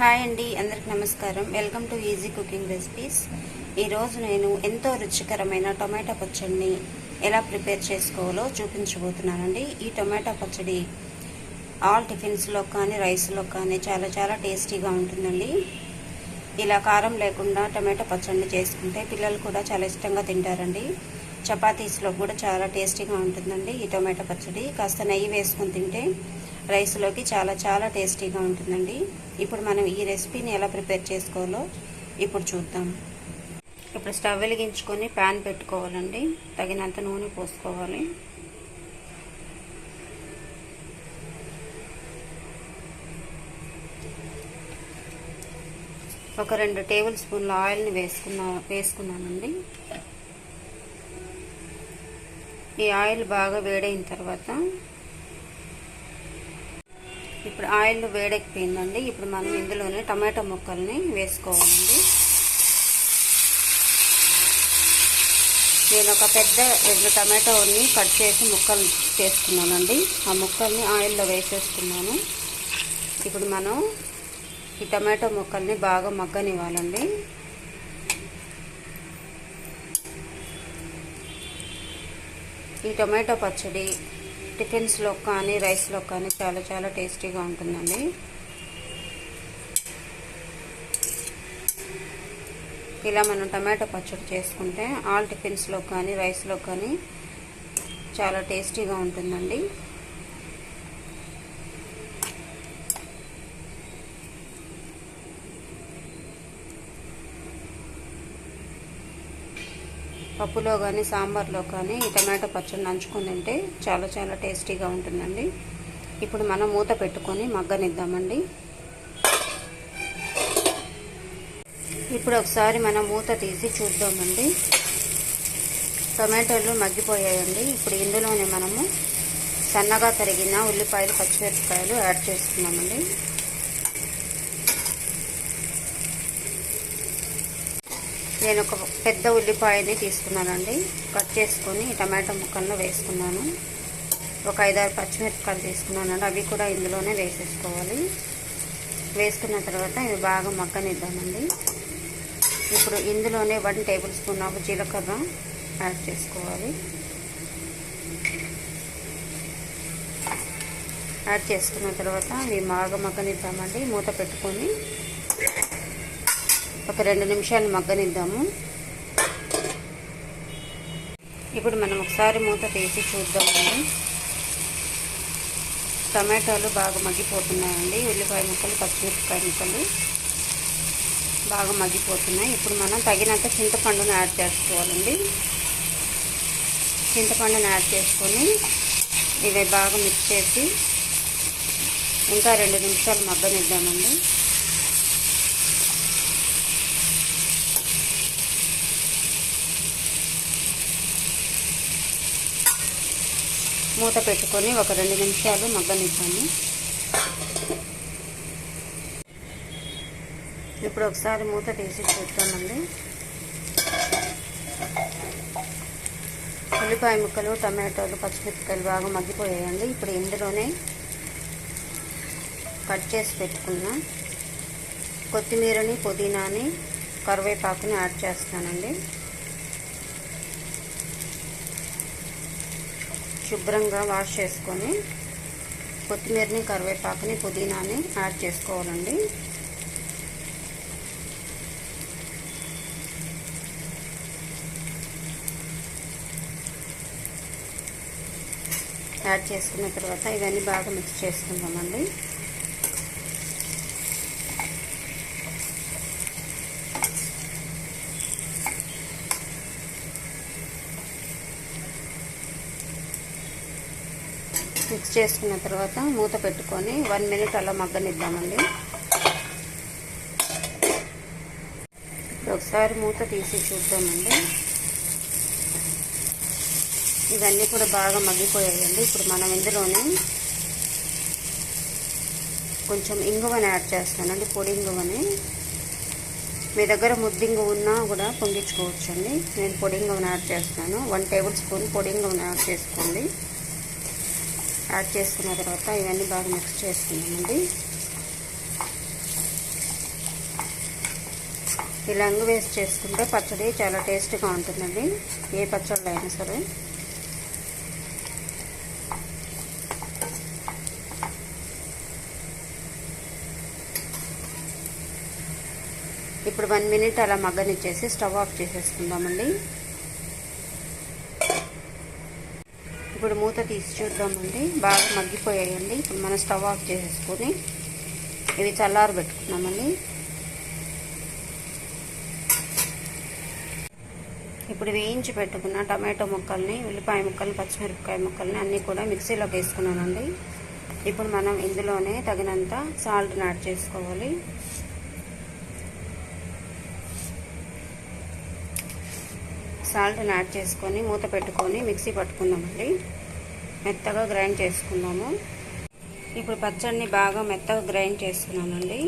Hi అండి అందరికి నమస్కారం. Welcome to easy cooking recipes ఈరోజు నేను ఎంతో రుచికరమైన టొమాటో పచ్చడిని ఎలా ప్రిపేర్ చేసుకోవాలో చూపించబోతున్నానండి. ఈ టొమాటో పచ్చడి ఆల్ టిఫిన్స్లో కానీ రైస్లో కానీ చాలా చాలా టేస్టీగా ఉంటుందండి. ఇలా కారం లేకుండా టొమాటో పచ్చడిని చేసుకుంటే పిల్లలు కూడా చాలా ఇష్టంగా తింటారండి. చపాతీస్లో కూడా చాలా టేస్టీగా ఉంటుందండి ఈ టొమాటో పచ్చడి. కాస్త నెయ్యి వేసుకొని తింటే రైస్లోకి చాలా చాలా టేస్టీగా ఉంటుందండి. ఇప్పుడు మనం ఈ రెసిపీని ఎలా ప్రిపేర్ చేసుకోవాలో ఇప్పుడు చూద్దాం. ఇప్పుడు స్టవ్ వెలిగించుకొని ప్యాన్ పెట్టుకోవాలండి. తగినంత నూనె పోసుకోవాలి. ఒక రెండు టేబుల్ స్పూన్ల ఆయిల్ని వేసుకున్నా వేసుకున్నానండి. ఈ ఆయిల్ బాగా వేడైన తర్వాత ఇప్పుడు ఆయిల్ వేడెక్కిపోయిందండి ఇప్పుడు మనం ఇందులోనే టమాటో ముక్కల్ని వేసుకోవాలండి. నేను ఒక పెద్ద రెండు టమాటోని కట్ చేసి ముక్కలు చేసుకున్నానండి. ఆ ముక్కల్ని ఆయిల్లో వేసేసుకున్నాను ఇప్పుడు మనం ఈ టమాటో ముక్కల్ని బాగా మగ్గనివ్వాలండి. ఈ టొమాటో పచ్చడి టిఫిన్స్లో కానీ రైస్లో కానీ చాలా చాలా టేస్టీగా ఉంటుందండి. ఇలా మనం టమాటో పచ్చడి చేసుకుంటే ఆల్ టిఫిన్స్లో కానీ రైస్లో కానీ చాలా టేస్టీగా ఉంటుందండి. పప్పులో కానీ సాంబార్లో కానీ ఈ టమాటో పచ్చడి నంచుకొని తింటే చాలా చాలా టేస్టీగా ఉంటుందండి. ఇప్పుడు మనం మూత పెట్టుకొని మగ్గనిద్దామండి. ఇప్పుడు ఒకసారి మనం మూత తీసి చూద్దామండి. టొమాటోలు మగ్గిపోయాయండి. ఇప్పుడు ఇందులోనే మనము సన్నగా తరిగిన ఉల్లిపాయలు పచ్చిమిరపకాయలు యాడ్ చేసుకున్నామండి నేను ఒక పెద్ద ఉల్లిపాయని తీసుకున్నానండి. కట్ చేసుకొని టమాటో ముక్కలను వేసుకున్నాను. ఒక ఐదారు పచ్చిమిరపకాయలు తీసుకున్నానండి. అవి కూడా ఇందులోనే వేసేసుకోవాలి. వేసుకున్న తర్వాత ఇవి బాగా మగ్గనిద్దామండి. ఇప్పుడు ఇందులోనే వన్ టేబుల్ స్పూన్ ఆఫ్ జీలకర్ర యాడ్ చేసుకోవాలి. యాడ్ చేసుకున్న తర్వాత ఇవి బాగా మగ్గనిద్దామండి. మూత పెట్టుకొని ఒక రెండు నిమిషాలు మగ్గనిద్దాము. ఇప్పుడు మనం ఒకసారి మూత తీసి చూద్దామండి టమాటాలు బాగా మగ్గిపోతున్నాయండి. ఉల్లిపాయ ముక్కలు పచ్చిమిరపకాయ ముక్కలు బాగా మగ్గిపోతున్నాయి. ఇప్పుడు మనం తగినంత చింతపండును యాడ్ చేసుకోవాలండి. చింతపండును యాడ్ చేసుకొని ఇవి బాగా మిక్స్ చేసి ఇంకా రెండు నిమిషాలు మగ్గనిద్దామండి. మూత పెట్టుకొని ఒక రెండు నిమిషాలు మగ్గనిద్దాము. ఇప్పుడు ఒకసారి మూత తీసి చూద్దామండి ఉల్లిపాయ ముక్కలు టమాటోలు పచ్చిమిరపకాయలు బాగా మగ్గిపోయాయండి. ఇప్పుడు ఇందులోనే కట్ చేసి పెట్టుకున్న కొత్తిమీరని పుదీనాని కరివేపాకుని యాడ్ చేస్తానండి. శుభ్రంగా వాష్ చేసుకొని కొత్తిమీరని కరివేపాకుని పుదీనాని యాడ్ చేసుకోవాలండి. యాడ్ చేసుకున్న తర్వాత ఇవన్నీ బాగా మిక్స్ చేసుకుందామండి. మిక్స్ చేసుకున్న తర్వాత మూత పెట్టుకొని వన్ మినిట్ అలా మగ్గనిద్దామండి. ఇప్పుడు ఒకసారి మూత తీసి చూద్దామండి. ఇవన్నీ కూడా బాగా మగ్గిపోయాయండి. ఇప్పుడు మనం ఇందులోనే కొంచెం ఇంగువని యాడ్ చేస్తానండి. పొడి ఇంగువని. మీ దగ్గర ముద్దింగు ఉన్నా కూడా పొంగించుకోవచ్చండి. నేను పొడి ఇంగువని యాడ్ చేస్తాను. వన్ టేబుల్ స్పూన్ పొడి ఇంగువని యాడ్ చేసుకోండి. యాడ్ చేసుకున్న తర్వాత ఇవన్నీ బాగా మిక్స్ చేసుకున్నామండి. ఈ లంగు వేస్ట్ చేసుకుంటే పచ్చడి చాలా టేస్ట్గా ఉంటుందండి. ఏ పచ్చళ్ళు అయినా సరే. ఇప్పుడు వన్ మినిట్ అలా మగ్గనిచ్చేసి స్టవ్ ఆఫ్ చేసేసుకుందామండి. ఇప్పుడు మూత తీసి చూద్దామండి బాగా మగ్గిపోయాయండి. ఇప్పుడు మనం స్టవ్ ఆఫ్ చేసేసుకొని ఇవి చల్లారు పెట్టుకున్నామండి. ఇప్పుడు వేయించి పెట్టుకున్న టమాటో ముక్కల్ని ఉల్లిపాయ ముక్కల్ని పచ్చిమిరపకాయ ముక్కల్ని అన్నీ కూడా మిక్సీలోకి వేసుకున్నానండి. ఇప్పుడు మనం ఇందులోనే తగినంత సాల్ట్ని యాడ్ చేసుకోవాలి. సాల్ట్ని యాడ్ చేసుకొని మూత పెట్టుకొని మిక్సీ పట్టుకుందామండి. మెత్తగా గ్రైండ్ చేసుకుందాము. ఇప్పుడు పచ్చడిని బాగా మెత్తగా గ్రైండ్ చేసుకున్నామండి.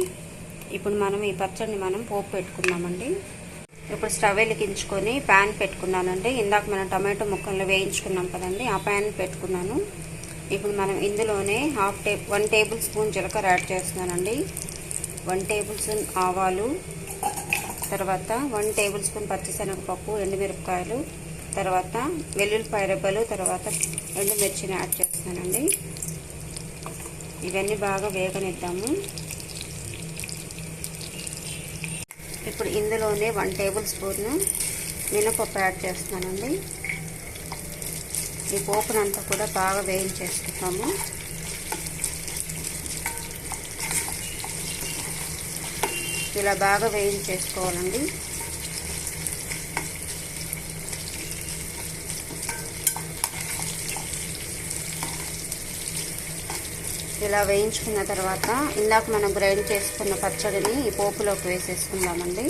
ఇప్పుడు మనం ఈ పచ్చడిని మనం పోపు పెట్టుకుందామండి. ఇప్పుడు స్టవ్ వెలిగించుకొని ప్యాన్ పెట్టుకున్నానండి. ఇందాక మనం టమాటో ముక్కలు వేయించుకున్నాం కదండి ఆ ప్యాన్ పెట్టుకున్నాను. ఇప్పుడు మనం ఇందులోనే హాఫ్ టే వన్ టేబుల్ స్పూన్ జీలకర్ర యాడ్ చేస్తున్నానండి. వన్ టేబుల్ స్పూన్ ఆవాలు తర్వాత వన్ టేబుల్ స్పూన్ పచ్చిశనగపప్పు ఎండుమిరపకాయలు తర్వాత వెల్లుల్లిపాయ రెబ్బలు తర్వాత ఎండుమిర్చిని యాడ్ చేస్తానండి ఇవన్నీ బాగా వేగనిద్దాము. ఇప్పుడు ఇందులోనే వన్ టేబుల్ స్పూన్ మినపప్పు యాడ్ చేస్తున్నానండి. ఈ పోపునంతా కూడా బాగా వేయించేసుకుంటాము ఇలా బాగా వేయించేసుకోవాలండి. ఇలా వేయించుకున్న తర్వాత ఇందాక మనం గ్రైండ్ చేసుకున్న పచ్చడిని ఈ పోపులోకి వేసేసుకుందామండి.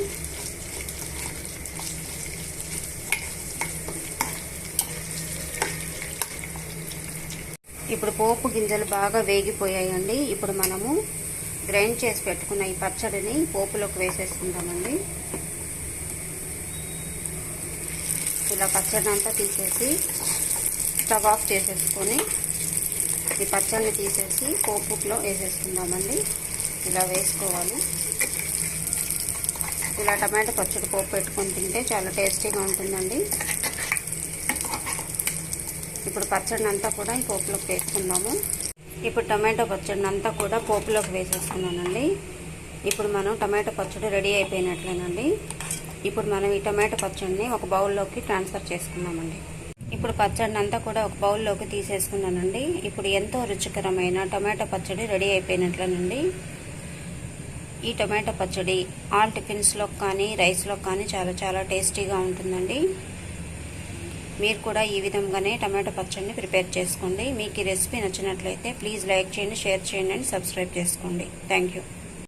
ఇప్పుడు పోపు గింజలు బాగా వేగిపోయాయండి. ఇప్పుడు మనము గ్రైండ్ చేసి పెట్టుకున్న ఈ పచ్చడిని పోపులోకి వేసేసుకుంటామండి. ఇలా పచ్చడి అంతా తీసేసి స్టవ్ ఆఫ్ చేసేసుకొని ఈ పచ్చడిని తీసేసి పోపులో వేసేసుకుందామండి. ఇలా వేసుకోవాలి. ఇలా టమాటా పచ్చడి పోపు పెట్టుకొని తింటే చాలా టేస్టీగా ఉంటుందండి. ఇప్పుడు పచ్చడిని అంతా కూడా ఈ పోపులోకి వేసుకుందాము. ఇప్పుడు టమాటో పచ్చడిని అంతా కూడా పోపులోకి వేసేసుకున్నానండి ఇప్పుడు మనం టమాటో పచ్చడి రెడీ అయిపోయినట్లేనండి. ఇప్పుడు మనం ఈ టమాటో పచ్చడిని ఒక బౌల్లోకి ట్రాన్స్ఫర్ చేసుకున్నామండి. ఇప్పుడు పచ్చడిని అంతా కూడా ఒక బౌల్లోకి తీసేసుకున్నానండి. ఇప్పుడు ఎంతో రుచికరమైన టమాటో పచ్చడి రెడీ అయిపోయినట్లేనండి. ఈ టమాటో పచ్చడి ఆల్ టిఫిన్స్లో కానీ రైస్లో కానీ చాలా చాలా టేస్టీగా ఉంటుందండి. మీరు కూడా ఈ విధంగానే టమాటో పచ్చడిని ప్రిపేర్ చేసుకోండి. మీకు ఈ రెసిపీ నచ్చినట్లయితే ప్లీజ్ లైక్ చేయండి షేర్ చేయండి అండ్ సబ్స్క్రైబ్ చేసుకోండి. Thank you.